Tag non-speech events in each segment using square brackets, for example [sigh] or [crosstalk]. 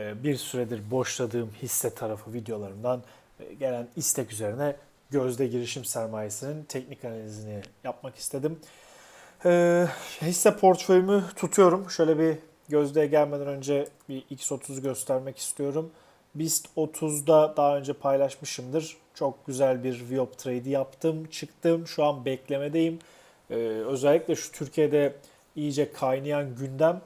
e, bir süredir boşladığım hisse tarafı videolarımdan e, gelen istek üzerine gözde girişim sermayesinin teknik analizini yapmak istedim. E, hisse portföyümü tutuyorum. Şöyle bir gözdeye gelmeden önce bir X30 göstermek istiyorum. BIST 30'da daha önce paylaşmışımdır. Çok güzel bir Viop trade yaptım, çıktım. Şu an beklemedeyim. Ee, özellikle şu Türkiye'de iyice kaynayan gündem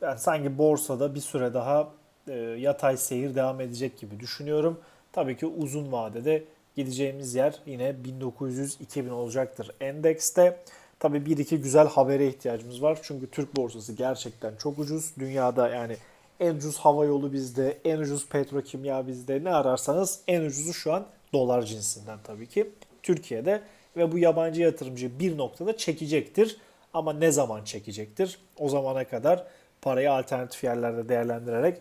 yani sanki borsada bir süre daha e, yatay seyir devam edecek gibi düşünüyorum. Tabii ki uzun vadede gideceğimiz yer yine 1900-2000 olacaktır endekste. Tabii bir iki güzel habere ihtiyacımız var. Çünkü Türk borsası gerçekten çok ucuz. Dünyada yani en ucuz hava yolu bizde, en ucuz petrokimya bizde. Ne ararsanız en ucuzu şu an dolar cinsinden tabii ki. Türkiye'de ve bu yabancı yatırımcı bir noktada çekecektir. Ama ne zaman çekecektir? O zamana kadar parayı alternatif yerlerde değerlendirerek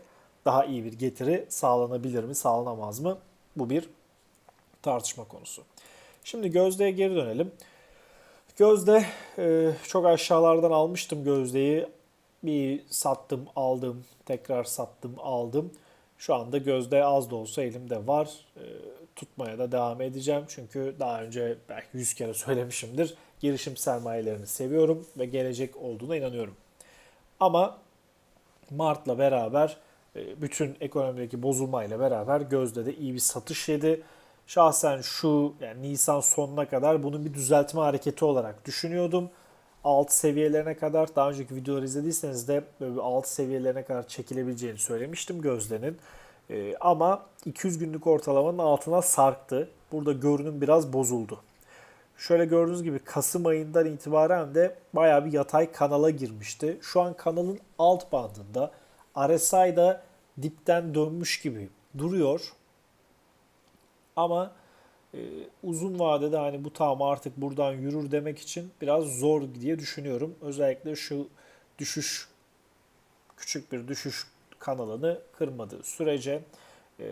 daha iyi bir getiri sağlanabilir mi, sağlanamaz mı? Bu bir tartışma konusu. Şimdi Gözde'ye geri dönelim. Gözde e, çok aşağılardan almıştım Gözde'yi. Bir sattım, aldım, tekrar sattım, aldım. Şu anda Gözde az da olsa elimde var. E, tutmaya da devam edeceğim. Çünkü daha önce belki 100 kere [laughs] söylemişimdir. Girişim sermayelerini seviyorum ve gelecek olduğuna inanıyorum. Ama Mart'la beraber bütün ekonomideki bozulmayla beraber Gözde de iyi bir satış yedi. Şahsen şu yani Nisan sonuna kadar bunun bir düzeltme hareketi olarak düşünüyordum. Alt seviyelerine kadar daha önceki videoları izlediyseniz de böyle alt seviyelerine kadar çekilebileceğini söylemiştim Gözde'nin. Ee, ama 200 günlük ortalamanın altına sarktı. Burada görünüm biraz bozuldu. Şöyle gördüğünüz gibi Kasım ayından itibaren de bayağı bir yatay kanala girmişti. Şu an kanalın alt bandında RSI da dipten dönmüş gibi duruyor. Ama e, uzun vadede hani bu tamam artık buradan yürür demek için biraz zor diye düşünüyorum. Özellikle şu düşüş küçük bir düşüş kanalını kırmadığı sürece e,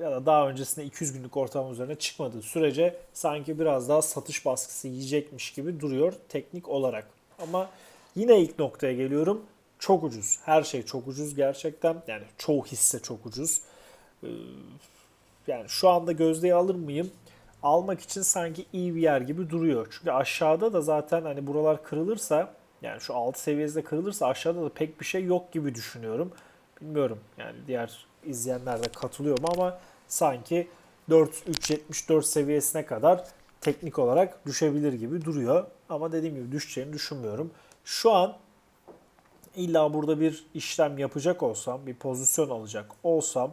ya da daha öncesinde 200 günlük ortalama üzerine çıkmadığı sürece sanki biraz daha satış baskısı yiyecekmiş gibi duruyor teknik olarak. Ama yine ilk noktaya geliyorum. Çok ucuz. Her şey çok ucuz gerçekten. Yani çoğu hisse çok ucuz. Ee, yani şu anda gözdeyi alır mıyım? Almak için sanki iyi bir yer gibi duruyor. Çünkü aşağıda da zaten hani buralar kırılırsa yani şu alt seviyesinde kırılırsa aşağıda da pek bir şey yok gibi düşünüyorum. Bilmiyorum yani diğer izleyenler de katılıyor mu ama sanki 4 3.74 seviyesine kadar teknik olarak düşebilir gibi duruyor. Ama dediğim gibi düşeceğini düşünmüyorum. Şu an illa burada bir işlem yapacak olsam, bir pozisyon alacak olsam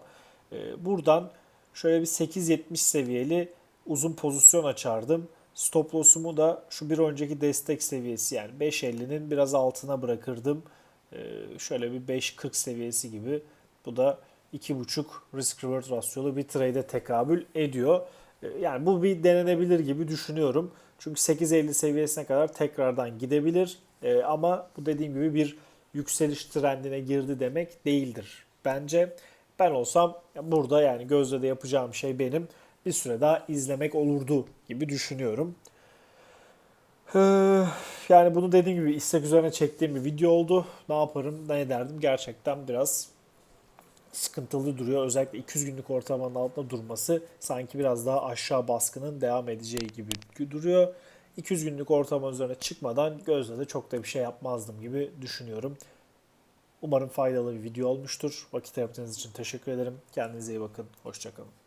e, buradan şöyle bir 8.70 seviyeli uzun pozisyon açardım. Stop loss'umu da şu bir önceki destek seviyesi yani 5.50'nin biraz altına bırakırdım. E, şöyle bir 5.40 seviyesi gibi. Bu da 2.5 risk reward rasyolu bir trade'e tekabül ediyor. E, yani bu bir denenebilir gibi düşünüyorum. Çünkü 8.50 seviyesine kadar tekrardan gidebilir. E, ama bu dediğim gibi bir yükseliş trendine girdi demek değildir. Bence ben olsam burada yani gözle de yapacağım şey benim bir süre daha izlemek olurdu gibi düşünüyorum. Ee, yani bunu dediğim gibi istek üzerine çektiğim bir video oldu. Ne yaparım, ne ederdim gerçekten biraz sıkıntılı duruyor. Özellikle 200 günlük ortalamanın altında durması sanki biraz daha aşağı baskının devam edeceği gibi duruyor. 200 günlük ortalama üzerine çıkmadan gözle de çok da bir şey yapmazdım gibi düşünüyorum. Umarım faydalı bir video olmuştur. Vakit ayırdığınız için teşekkür ederim. Kendinize iyi bakın. Hoşçakalın.